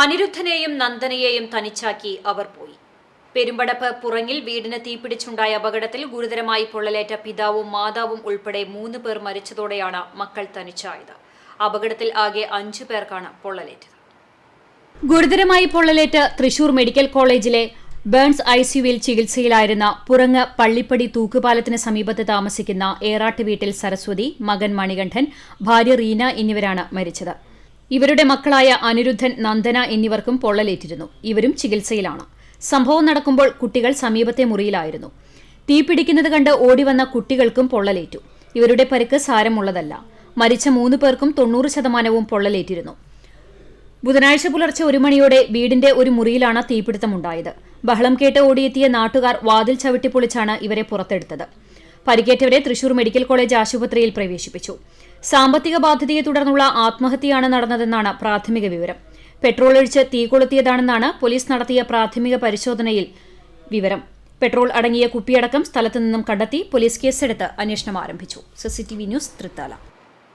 അനിരുദ്ധനെയും നന്ദനയെയും തനിച്ചാക്കി അവർ പോയി. പെരുമ്പടപ്പ് പുറങ്ങിൽ വീടിന് തീപിടിച്ചുണ്ടായ അപകടത്തിൽ ഗുരുതരമായി പൊള്ളലേറ്റ പിതാവും മാതാവും ഉൾപ്പെടെ മൂന്ന് പേർ മരിച്ചതോടെയാണ് മക്കൾ തനിച്ചായത്. അപകടത്തിൽ ആകെ അഞ്ചു പേർക്കാണ് പൊള്ളലേറ്റത്. ഗുരുതരമായി പൊള്ളലേറ്റ് തൃശൂർ മെഡിക്കൽ കോളേജിലെ ബേൺസ് ഐസിയുവിൽ ചികിത്സയിലായിരുന്ന പുറങ്ങ് പള്ളിപ്പടി തൂക്കുപാലത്തിന് സമീപത്ത് താമസിക്കുന്ന ഏറാട്ട് വീട്ടിൽ സരസ്വതി മകൻ മണികണ്ഠൻ ഭാര്യ റീന എന്നിവരാണ് മരിച്ചത്. ഇവരുടെ മക്കളായ അനിരുദ്ധൻ നന്ദന എന്നിവർക്കും പൊള്ളലേറ്റിരുന്നു. ഇവരും ചികിത്സയിലാണ്. സംഭവം നടക്കുമ്പോൾ കുട്ടികൾ സമീപത്തെ മുറിയിലായിരുന്നു. തീപിടിക്കുന്നത് കണ്ട് ഓടിവന്ന കുട്ടികൾക്കും പൊള്ളലേറ്റു. ഇവരുടെ പരിക്ക് സാരമുള്ളതല്ല. മരിച്ച മൂന്ന് പേർക്കും തൊണ്ണൂറ് ശതമാനവും പൊള്ളലേറ്റിരുന്നു. ബുധനാഴ്ച പുലർച്ചെ ഒരു മണിയോടെ വീടിന്റെ ഒരു മുറിയിലാണ് തീപിടുത്തമുണ്ടായത്. ബഹളം കേട്ട് ഓടിയെത്തിയ നാട്ടുകാർ വാതിൽ ചവിട്ടിപ്പൊളിച്ചാണ് ഇവരെ പുറത്തെടുത്തത്. പരിക്കേറ്റവരെ തൃശൂർ മെഡിക്കൽ കോളേജ് ആശുപത്രിയിൽ പ്രവേശിപ്പിച്ചു. സാമ്പത്തിക ബാധ്യതയെ തുടർന്നുള്ള ആത്മഹത്യയാണ് നടന്നതെന്നാണ് പ്രാഥമിക വിവരം. പെട്രോൾ ഒഴിച്ച് തീ കൊളുത്തിയതാണെന്നാണ് പോലീസ് നടത്തിയ പ്രാഥമിക പരിശോധനയിൽ വിവരം. പെട്രോൾ അടങ്ങിയ കുപ്പിയടക്കം സ്ഥലത്തു നിന്നും കണ്ടെത്തി പോലീസ് കേസെടുത്ത് അന്വേഷണം ആരംഭിച്ചു. CCTV news Thrithala.